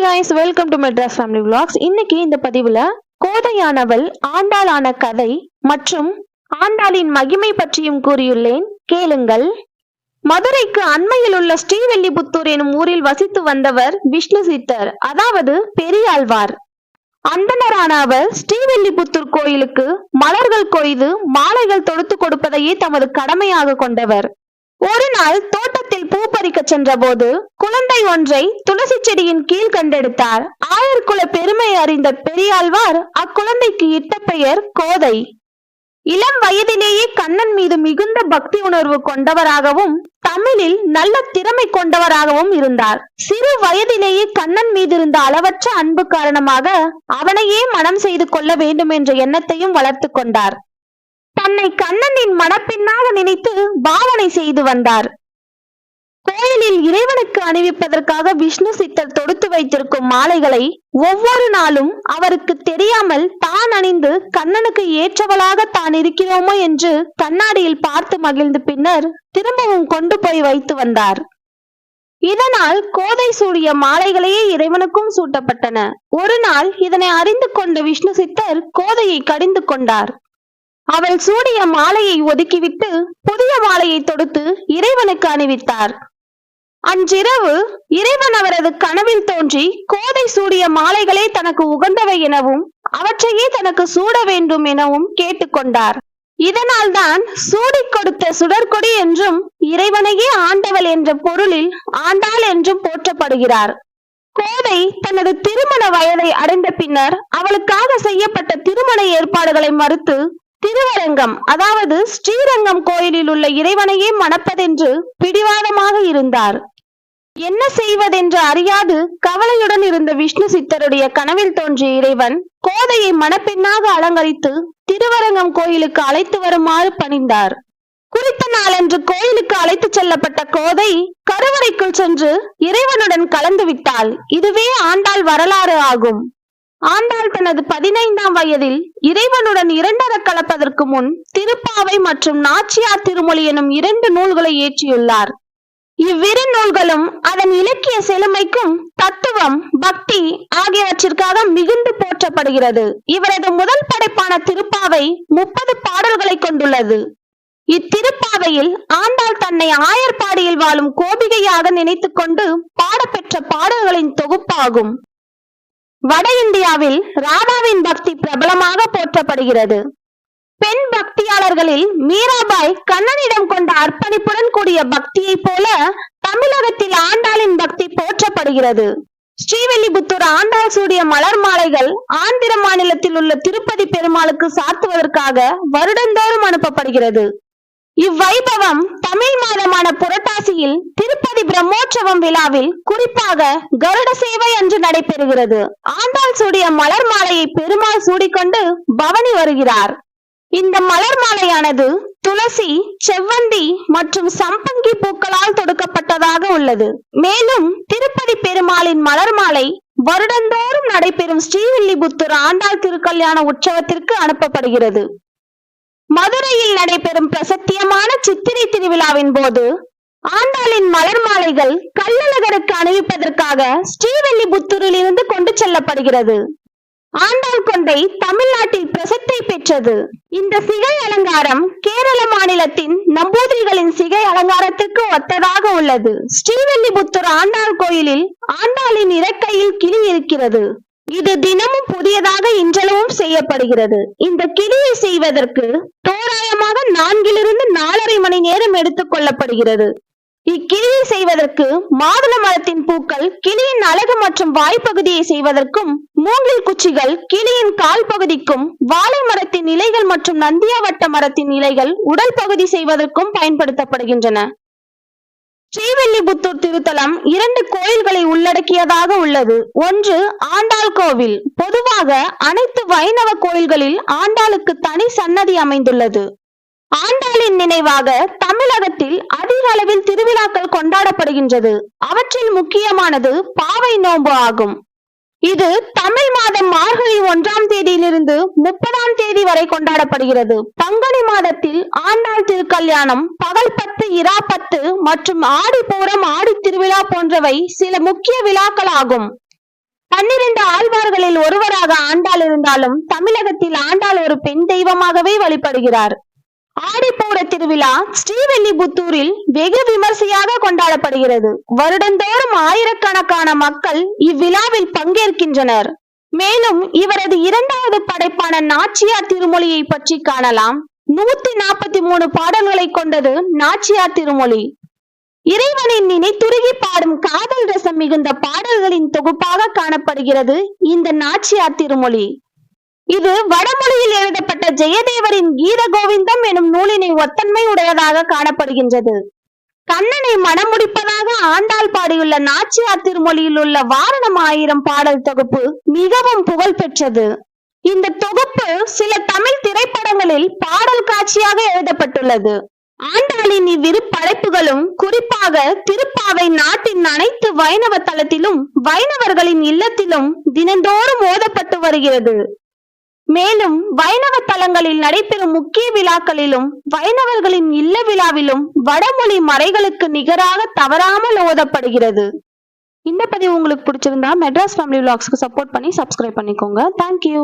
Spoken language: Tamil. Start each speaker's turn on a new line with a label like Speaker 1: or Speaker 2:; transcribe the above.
Speaker 1: Hi guys welcome to Madras family vlogs இன்னைக்கு இந்த பதிவுல கோதையானவள் ஆண்டாளான கதை மற்றும் ஆண்டாளின் மகிமை பற்றியும் கூறியுள்ளேன். கேளுங்கள். மதுரைக்கு அண்மையில் உள்ள ஸ்ரீவெல்லிபுத்தூர் எனும் ஊரில் வசித்து வந்தவர் விஷ்ணு சித்தர் அதாவது பெரியாழ்வார். அந்தனரான அவர் ஸ்ரீவெல்லிபுத்தூர் கோயிலுக்கு மலர்கள் கொய்து மாலைகள் தொடுத்து கொடுப்பதையே தமது கடமையாக கொண்டவர். ஒரு நாள் தோட்ட தோட்டத்தில் பூ பறிக்க சென்றபோது குழந்தை ஒன்றை துளசி செடியின் கீழ் கண்டெடுத்தார். ஆயர்குல பெருமை அறிந்த பெரியாழ்வார் அக்குழந்தைக்கு இட்ட பெயர் கோதை. இளம் வயதிலேயே கண்ணன் மீது மிகுந்த பக்தி உணர்வு கொண்டவராகவும் தமிழில் நல்ல திறமை கொண்டவராகவும் இருந்தார். சிறு வயதிலேயே கண்ணன் மீது இருந்த அளவற்ற அன்பு காரணமாக அவனையே மனம் செய்து கொள்ள வேண்டும் என்ற எண்ணத்தையும் வளர்த்து கொண்டார். தன்னை கண்ணனின் மணப்பெண்ணாக நினைத்து பாவனை செய்து வந்தார். கோயிலில் இறைவனுக்கு அணிவிப்பதற்காக விஷ்ணு சித்தர் தொடுத்து வைத்திருக்கும் மாலைகளை ஒவ்வொரு நாளும் அவருக்கு தெரியாமல் தான் அணிந்து கண்ணனுக்கு ஏற்றவளாக தான் இருக்கிறோமோ என்று கண்ணாடியில் பார்த்து மகிழ்ந்து பின்னர் திரும்பவும் கொண்டு போய் வைத்து வந்தார். இதனால் கோதை சூடிய மாலைகளையே இறைவனுக்கும் சூட்டப்பட்டன. ஒரு நாள் இதனை அறிந்து கொண்ட விஷ்ணு சித்தர் கோதையை கடிந்து கொண்டார். அவள் சூடிய மாலையை ஒதுக்கிவிட்டு புதிய மாலையை தொடுத்து இறைவனுக்கு அணிவித்தார். அன்றிரவு இறைவன் அவரது கனவில் தோன்றி கோதை சூடிய மாலைகளே தனக்கு உகந்தவை எனவும் அவற்றையே தனக்கு சூட வேண்டும் எனவும் கேட்டுக்கொண்டார். இதனால்தான் சூடி கொடுத்த சுடற்கொடி என்றும் இறைவனையே ஆண்டவள் என்ற பொருளில் ஆண்டாள் என்றும் போற்றப்படுகிறார். கோதை தனது திருமண வயதை அடைந்த பின்னர் அவளுக்காக செய்யப்பட்ட திருமண ஏற்பாடுகளை மறுத்து திருவரங்கம் அதாவது ஸ்ரீரங்கம் கோயிலில் உள்ள இறைவனையே மணப்பதென்று பிடிவாதமாக இருந்தார். என்ன செய்வதென்று அறியாது கவலையுடன் இருந்த விஷ்ணு சித்தருடைய கனவில் தோன்றிய இறைவன் கோதையை மணப்பெண்ணாக அலங்கரித்து திருவரங்கம் கோயிலுக்கு அழைத்து வருமாறு பணிந்தார். குறித்த நாளன்று கோயிலுக்கு அழைத்து செல்லப்பட்ட கோதை கருவறைக்குள் சென்று இறைவனுடன் கலந்து விட்டாள் இதுவே ஆண்டாள் வரலாறு ஆகும். ஆண்டாள் தனது பதினைந்தாம் வயதில் இறைவனுடன் இரண்டர கலப்பதற்கு முன் திருப்பாவை மற்றும் நாச்சியார் திருமொழி எனும் இரண்டு நூல்களை இயற்றியுள்ளார் இவ்விரு நூல்களும் அதன் இலக்கிய செழுமைக்கும் தத்துவம் பக்தி ஆகியவற்றிற்காக மிகுந்து போற்றப்படுகிறது. இவரது முதல் படைப்பான திருப்பாவை முப்பது பாடல்களை கொண்டுள்ளது. இத்திருப்பாவையில் ஆண்டாள் தன்னை ஆயர்பாடியில் வாழும் கோபிகையாக நினைத்துக் கொண்டு பாடப்பெற்ற பாடல்களின் தொகுப்பாகும். வட இந்தியாவில் ராதாவின் பக்தி பிரபலமாக போற்றப்படுகிறது. பெண் பக்தியாளர்களில் மீராபாய் கண்ணனிடம் கொண்ட அர்ப்பணிப்புடன் கூடிய பக்தியைப் போல தமிழகத்தில் ஆண்டாளின் பக்தி போற்றப்படுகிறது. ஸ்ரீவில்லிபுத்தூர் ஆண்டாள் சூடிய மலர் மாலைகள் ஆந்திர மாநிலத்தில் உள்ள திருப்பதி பெருமாளுக்கு சாத்துவதற்காக வருடந்தோறும் அனுப்பப்படுகிறது. இவ்வைபவம் தமிழ் மாதமான புரட்டாசியில் திருப்பதி பிரம்மோற்சவம் விழாவில் குறிப்பாக கருட சேவை அன்று நடைபெறுகிறது. ஆண்டாள் சூடிய மலர் மாலையை பெருமாள் சூடிக்கொண்டு பவனி வருகிறார். இந்த மலர் மாலையானது துளசி செவ்வந்தி மற்றும் சம்பங்கி பூக்களால் தொடுக்கப்பட்டதாக உள்ளது. மேலும் திருப்பதி பெருமாளின் மலர் மாலை வருடந்தோறும் நடைபெறும் ஸ்ரீவில்லிபுத்தூர் ஆண்டாள் திருக்கல்யாண உற்சவத்திற்கு அனுப்பப்படுகிறது. மதுரையில் நடைபெறும் பிரசத்தியமான சித்திரை திருவிழாவின் போது ஆண்டாளின் மலர் மாலைகள் கள்ளழகருக்கு அணிவிப்பதற்காக ஸ்ரீவெல்லிபுத்தூரில் இருந்து கொண்டு செல்லப்படுகிறது. ஆண்டாள் கொண்டை தமிழ்நாட்டில் பிரசித்தி பெற்றது. இந்த சிகை அலங்காரம் கேரள மாநிலத்தின் நம்பூதிரிகளின் சிகை அலங்காரத்திற்கு ஒத்ததாக உள்ளது. ஸ்ரீவெல்லிபுத்தூர் ஆண்டாள் கோயிலில் ஆண்டாளின் இறக்கையில் கிளி இருக்கிறது. இது தினமும் புதியதாக இன்றளவும் செய்யப்படுகிறது. இந்த கிளியை செய்வதற்கு தோராயமாக நான்கிலிருந்து நாலரை மணி நேரம் எடுத்துக் கொள்ளப்படுகிறது. இக்கிளியை செய்வதற்கு மாதுள மரத்தின் பூக்கள் கிளியின் அழகு மற்றும் வாய்ப்பகுதியை செய்வதற்கும் மூங்கில் குச்சிகள் கிளியின் கால் பகுதிக்கும் வாழை மரத்தின் இலைகள் மற்றும் நந்தியாவட்ட மரத்தின் இலைகள் உடல் பகுதி செய்வதற்கும் பயன்படுத்தப்படுகின்றன. ஸ்ரீவில்லிபுத்தூர் திருத்தலம் இரண்டு கோயில்களை உள்ளடக்கியதாக உள்ளது. ஒன்று ஆண்டாள் கோவில். பொதுவாக அனைத்து வைணவ கோயில்களில் ஆண்டாளுக்கு தனி சன்னதி அமைந்துள்ளது. ஆண்டாளின் நினைவாக தமிழகத்தில் அதிக அளவில் திருவிழாக்கள் கொண்டாடப்படுகின்றது. அவற்றில் முக்கியமானது பாவை நோன்பு ஆகும். இது தமிழ் மாதம் மார்கழி ஒன்றாம் தேதியிலிருந்து முப்பதாம் தேதி வரை கொண்டாடப்படுகிறது. பங்குனி மாதத்தில் ஆண்டாள் திருக்கல்யாணம் பகல் பத்து இரா பத்து மற்றும் ஆடி பூரம் ஆடி திருவிழா போன்றவை சில முக்கிய விழாக்கள் ஆகும். பன்னிரண்டு ஆழ்வார்களில் ஒருவராக ஆண்டாள் இருந்தாலும் தமிழகத்தில் ஆண்டாள் ஒரு பெண் தெய்வமாகவே வழிபடுகிறார். ஆடிப்பூர திருவிழா ஸ்ரீவில்லிபுத்தூரில் வெகு விமர்சையாக கொண்டாடப்படுகிறது. வருடந்தோறும் ஆயிரக்கணக்கான மக்கள் இவ்விழாவில் பங்கேற்கின்றனர். மேலும் இவரது இரண்டாவது படைப்பான நாச்சியார் திருமொழியை பற்றி காணலாம். நூத்தி நாற்பத்தி மூணு பாடல்களை கொண்டது நாச்சியார் திருமொழி. இறைவனின் நினைத்துருகி பாடும் காதல் ரசம் மிகுந்த பாடல்களின் தொகுப்பாக காணப்படுகிறது இந்த நாச்சியார் திருமொழி. இது வடமொழியில் எழுதப்பட்ட ஜெயதேவரின் கீத கோவிந்தம் எனும் நூலினை ஒத்தன்மை உடையதாக காணப்படுகின்றது. கண்ணனை மனமுடிப்பதாக ஆண்டாள் பாடியுள்ள நாச்சியார் திருமொழியில் உள்ள வாரணம் ஆயிரம் பாடல் தொகுப்பு மிகவும் புகழ் பெற்றது. இந்த தொகுப்பு சில தமிழ் திரைப்படங்களில் பாடல் காட்சியாக எழுதப்பட்டுள்ளது. ஆண்டாளின் இவ்விரு படைப்புகளும் குறிப்பாக திருப்பாவை நாட்டின் அனைத்து வைணவ தளத்திலும் வைணவர்களின் இல்லத்திலும் தினந்தோறும் ஓதப்பட்டு வருகிறது. மேலும் வைணவ தலங்களில் நடைபெறும் முக்கிய விழாக்களிலும் வைணவர்களின் இல்ல விழாவிலும் வடமொழி மறைகளுக்கு நிகராக தவறாமல் ஓதப்படுகிறது. இந்த பதிவு உங்களுக்கு பிடிச்சிருந்தா மெட்ராஸ் ஃபேமிலி விளாக்ஸ்க்கு சப்போர்ட் பண்ணி சப்ஸ்கிரைப் பண்ணிக்கோங்க. Thank you